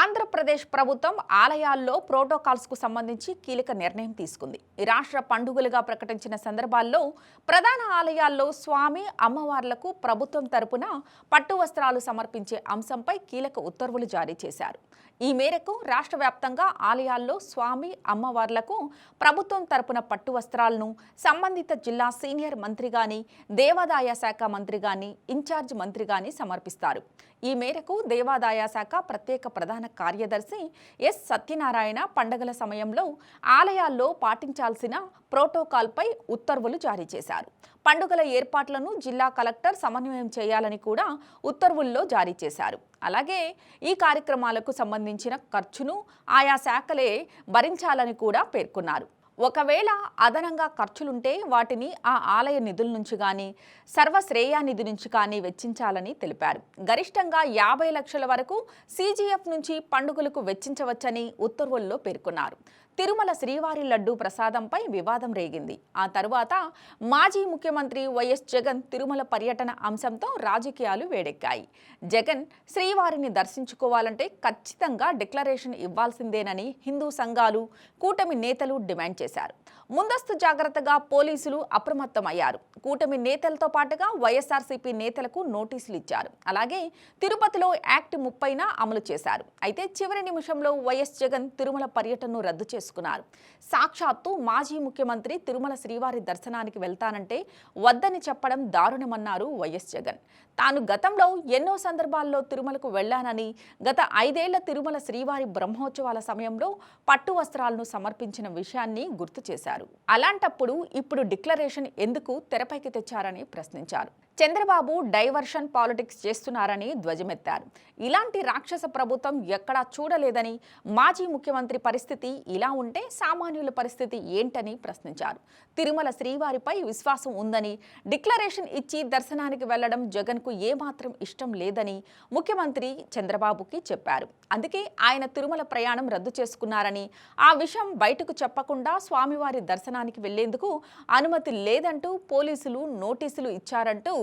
ఆంధ్రప్రదేశ్ ప్రభుత్వం ఆలయాల్లో ప్రోటోకాల్స్కు సంబంధించి కీలక నిర్ణయం తీసుకుంది. రాష్ట్ర పండుగలుగా ప్రకటించిన సందర్భాల్లో ప్రధాన ఆలయాల్లో స్వామి అమ్మవార్లకు ప్రభుత్వం తరపున పట్టు వస్త్రాలు సమర్పించే అంశంపై కీలక ఉత్తర్వులు జారీ చేశారు. ఈ మేరకు రాష్ట్ర వ్యాప్తంగా ఆలయాల్లో స్వామి అమ్మవార్లకు ప్రభుత్వం తరపున పట్టు వస్త్రాలను సంబంధిత జిల్లా సీనియర్ మంత్రి గాని దేవాదాయ శాఖ మంత్రి గాని ఇన్ఛార్జ్ మంత్రి గాని సమర్పిస్తారు. ఈ మేరకు దేవాదాయ శాఖ ప్రత్యేక ప్రధాన కార్యదర్శి ఎస్ సత్యనారాయణ పండగల సమయంలో ఆలయాల్లో పాటించాల్సిన ప్రోటోకాల్పై ఉత్తర్వులు జారీ చేశారు. పండుగల ఏర్పాట్లను జిల్లా కలెక్టర్ సమన్వయం చేయాలని కూడా ఉత్తర్వుల్లో జారీ చేశారు. అలాగే ఈ కార్యక్రమాలకు సంబంధించిన ఖర్చును ఆయా శాఖలే భరించాలని కూడా పేర్కొన్నారు. ఒకవేళ అదనంగా ఖర్చులుంటే వాటిని ఆ ఆలయ నిధుల నుంచి కానీ సర్వశ్రేయా నిధి నుంచి కానీ వెచ్చించాలని తెలిపారు. గరిష్టంగా యాభై లక్షల వరకు సీజీఎఫ్ నుంచి పండుగలకు వెచ్చించవచ్చని ఉత్తర్వుల్లో పేర్కొన్నారు. తిరుమల శ్రీవారి లడ్డు ప్రసాదంపై వివాదం రేగింది. ఆ తరువాత మాజీ ముఖ్యమంత్రి వైఎస్ జగన్ తిరుమల పర్యటన అంశంతో రాజకీయాలు వేడెక్కాయి. జగన్ శ్రీవారిని దర్శించుకోవాలంటే ఖచ్చితంగా డిక్లరేషన్ ఇవ్వాల్సిందేనని హిందూ సంఘాలు కూటమి నేతలు డిమాండ్ చేశారు. ముందస్తు జాగ్రత్తగా పోలీసులు అప్రమత్తమయ్యారు. కూటమి నేతలతో పాటుగా వైఎస్ఆర్సీపీ నేతలకు నోటీసులు ఇచ్చారు. అలాగే తిరుపతిలో యాక్ట్ ముప్పైన అమలు చేశారు. అయితే చివరి నిమిషంలో వైఎస్ జగన్ తిరుమల పర్యటనను రద్దు చేసుకున్నారు. సాక్షాత్తు మాజీ ముఖ్యమంత్రి తిరుమల శ్రీవారి దర్శనానికి వెళ్తానంటే వద్దని చెప్పడం దారుణమన్నారు వైఎస్ జగన్. తాను గతంలో ఎన్నో సందర్భాల్లో తిరుమలకు వెళ్ళానని గత ఐదేళ్ళ తిరుమల శ్రీవారి బ్రహ్మోత్సవాల సమయంలో పట్టు వస్త్రాలను సమర్పించిన విషయాన్ని గుర్తు చేశారు. అలాంటప్పుడు ఇప్పుడు డిక్లరేషన్ ఎందుకు తెరపైకి తెచ్చారని ప్రశ్నించారు. చంద్రబాబు డైవర్షన్ పాలిటిక్స్ చేస్తున్నారని ధ్వజమెత్తారు. ఇలాంటి రాక్షస ప్రభుత్వం ఎక్కడా చూడలేదని మాజీ ముఖ్యమంత్రి పరిస్థితి ఇలా ఉంటే సామాన్యుల పరిస్థితి ఏంటని ప్రశ్నించారు. తిరుమల శ్రీవారిపై విశ్వాసం ఉందని డిక్లరేషన్ ఇచ్చి దర్శనానికి వెళ్ళడం జగన్కు ఏమాత్రం ఇష్టం లేదని ముఖ్యమంత్రి చంద్రబాబుకి చెప్పారు. అందుకే ఆయన తిరుమల ప్రయాణం రద్దు చేసుకున్నారని ఆ విషయం బయటకు చెప్పకుండా స్వామివారి దర్శనానికి వెళ్ళేందుకు అనుమతి లేదంటూ పోలీసులు నోటీసులు ఇచ్చారంటూ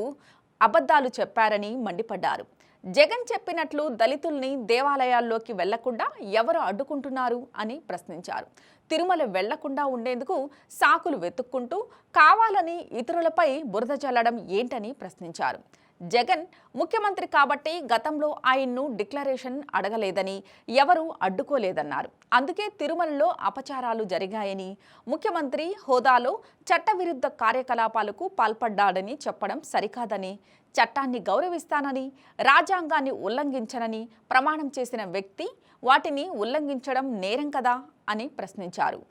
అబద్ధాలు చెప్పారని మండిపడ్డారు. జగన్ చెప్పినట్లు దళితుల్ని దేవాలయాల్లోకి వెళ్ళకుండా ఎవరు అడ్డుకుంటున్నారు అని ప్రశ్నించారు. తిరుమల వెళ్ళకుండా ఉండేందుకు సాకులు వెతుక్కుంటూ కావాలని ఇతరులపై బురద చల్లడం ఏంటని ప్రశ్నించారు. జగన్ ముఖ్యమంత్రి కాబట్టి గతంలో ఆయన్ను డిక్లరేషన్ అడగలేదని ఎవరూ అడ్డుకోలేదన్నారు. అందుకే తిరుమలలో అపచారాలు జరిగాయని ముఖ్యమంత్రి హోదాలో చట్టవిరుద్ధ కార్యకలాపాలకు పాల్పడ్డాడని చెప్పడం సరికాదని చట్టాన్ని గౌరవిస్తానని రాజ్యాంగాన్ని ఉల్లంఘించనని ప్రమాణం చేసిన వ్యక్తి వాటిని ఉల్లంఘించడం నేరం కదా అని ప్రశ్నించారు.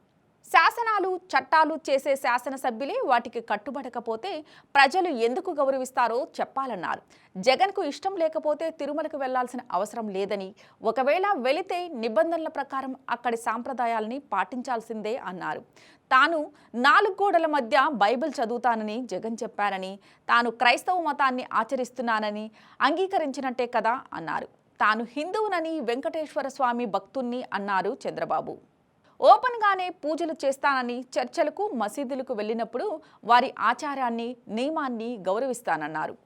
శాసనాలు చట్టాలు చేసే శాసనసభ్యులే వాటికి కట్టుబడకపోతే ప్రజలు ఎందుకు గౌరవిస్తారో చెప్పాలన్నారు. జగన్కు ఇష్టం లేకపోతే తిరుమలకు వెళ్ళాల్సిన అవసరం లేదని ఒకవేళ వెళితే నిబంధనల ప్రకారం అక్కడి సాంప్రదాయాలని పాటించాల్సిందే అన్నారు. తాను నాలుగు గోడల మధ్య బైబిల్ చదువుతానని జగన్ చెప్పారని తాను క్రైస్తవ మతాన్ని ఆచరిస్తున్నానని అంగీకరించినట్టే కదా అన్నారు. తాను హిందువునని వెంకటేశ్వర స్వామి భక్తుణ్ణి అన్నారు చంద్రబాబు. ఓపెన్గానే పూజలు చేస్తానని చర్చలకు మసీదులకు వెళ్ళినప్పుడు వారి ఆచారాన్ని నియమాన్ని గౌరవిస్తానన్నారు.